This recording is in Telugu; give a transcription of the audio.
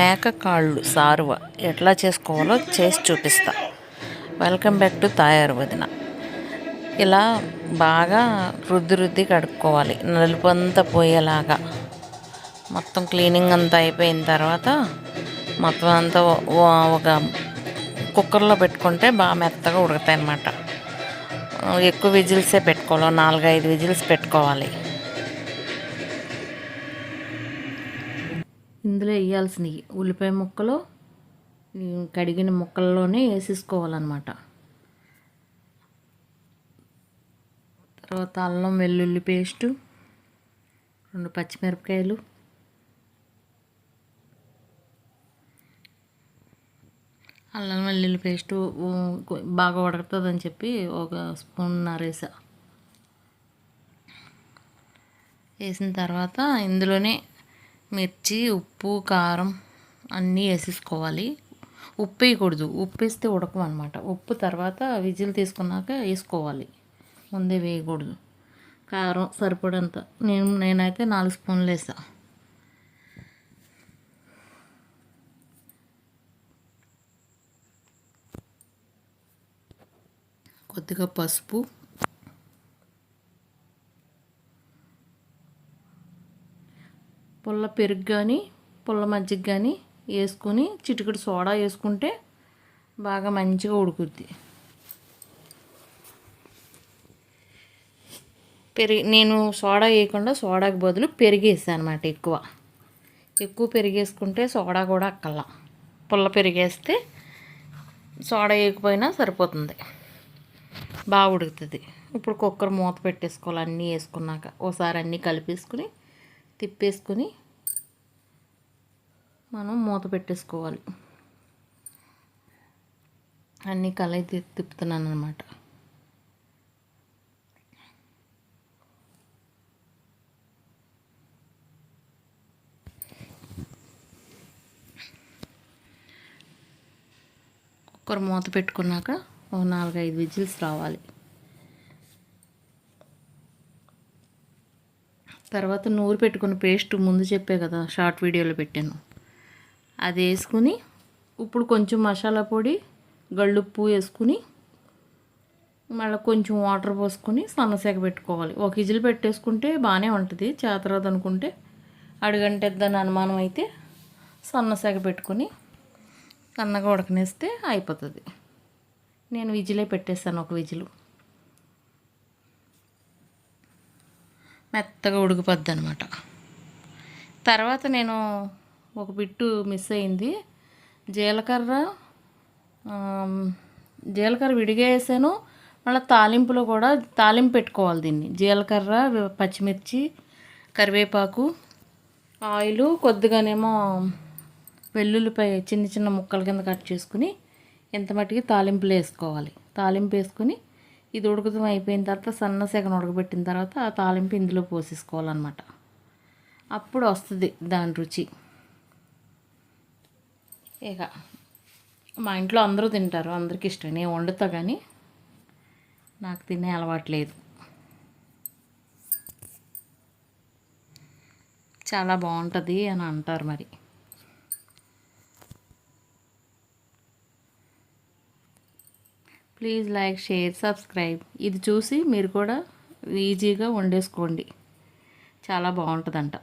మేక కాళ్ళు సారువ ఎట్లా చేసుకోవాలో చేసి చూపిస్తా. వెల్కమ్ బ్యాక్ టు తాయారు వదిన ఇలా బాగా రుద్ది రుద్ది కడుక్కోవాలి. నలుపు అంతా పోయేలాగా. మొత్తం క్లీనింగ్ అంతా అయిపోయిన తర్వాత మొత్తం అంతా ఒక కుక్కర్లో పెట్టుకుంటే బాగా మెత్తగా ఉడుకుతాయి అన్నమాట ఎక్కువ విజిల్సే పెట్టుకోవాలి. నాలుగైదు విజిల్స్ పెట్టుకోవాలి. ఇందులో వేయాల్సినవి. ఉల్లిపాయ ముక్కలు కడిగిన ముక్కల్లోనే వేసేసుకోవాలన్నమాట. తర్వాత అల్లం వెల్లుల్లి పేస్టు రెండు పచ్చిమిరపకాయలు. అల్లం వెల్లుల్లి పేస్టు బాగా ఉడుకుతుందని చెప్పి ఒక స్పూన్ నరేసా వేసిన తర్వాత ఇందులోనే మిర్చి ఉప్పు కారం అన్నీ వేసేసుకోవాలి. ఉప్పు వేయకూడదు. ఉప్పు వేస్తే ఉడకం అనమాట ఉప్పు తర్వాత విజిల్ తీసుకున్నాక వేసుకోవాలి. ముందే వేయకూడదు. కారం సరిపడంత. నేను నేనైతే నాలుగు స్పూన్లు వేసా. కొద్దిగా పసుపు పుల్ల పెరుగు కానీ పుల్ల మజ్జిగ కానీ వేసుకుని చిటికడు సోడా వేసుకుంటే బాగా మంచిగా ఉడుకుద్ది. పెరిగి నేను సోడా వేయకుండా సోడాకి బదులు పెరుగు అనమాట ఎక్కువ. ఎక్కువ పెరిగేసుకుంటే సోడా కూడా అక్కల్లా పుల్ల పెరిగేస్తే సోడా వేయకపోయినా సరిపోతుంది. బాగా ఉడుకుతుంది. ఇప్పుడు కుక్కర్ మూత పెట్టేసుకోవాలి అన్నీ వేసుకున్నాక. ఓసారి అన్నీ కలిపేసుకుని తిప్పేసుకొని మనం మూత పెట్టేసుకోవాలి. అన్నీ కలయి తి తిప్పుతున్నాను అనమాట కుక్కర్ మూత పెట్టుకున్నాక ఓ నాలుగైదు విజిల్స్ రావాలి. తర్వాత నూరు పెట్టుకున్న పేస్ట్ ముందు చెప్పే కదా షార్ట్ వీడియోలో పెట్టాను. అది వేసుకుని ఇప్పుడు కొంచెం మసాలా పొడి గళ్ళుప్పు వేసుకుని మళ్ళీ కొంచెం వాటర్ పోసుకొని సన్నసేక పెట్టుకోవాలి. ఒక ఇజిల్ పెట్టేసుకుంటే బాగానే ఉంటుంది. చేతరాదు అనుకుంటే అడుగంటేద్దని అనుమానం అయితే సన్నసేక పెట్టుకొని సన్నగా ఉడకనేస్తే అయిపోతుంది. నేను విజిలే పెట్టేస్తాను ఒక విజిలు. మెత్తగా ఉడికిపోద్ది అనమాట తర్వాత నేను ఒక బిట్టు మిస్ అయింది. జీలకర్ర జీలకర్ర విడిగా వేసాను మళ్ళీ తాలింపులో కూడా తాలింపు పెట్టుకోవాలి దీన్ని. జీలకర్ర పచ్చిమిర్చి కరివేపాకు ఆయిల్ కొద్దిగానేమో వెల్లుల్లిపాయ చిన్న చిన్న ముక్కల కింద కట్ చేసుకుని ఇంత మట్టికి తాలింపులు వేసుకోవాలి. తాలింపు వేసుకుని ఇది ఉడుకుతం అయిపోయిన తర్వాత సన్న సెగను ఉడకబెట్టిన తర్వాత ఆ తాలింపు ఇందులో పోసేసుకోవాలన్నమాట. అప్పుడు వస్తుంది దాని రుచి. ఇక మా ఇంట్లో అందరూ తింటారు అందరికి ఇష్టం. నేను వండుతా కానీ నాకు తినే అలవాటు లేదు. చాలా బాగుంటుంది అని అంటారు మరి. Please like share subscribe. ఇది చూసి మీరు కూడా ఈజీగా వండేసుకోండి. చాలా బాగుంటుందంట.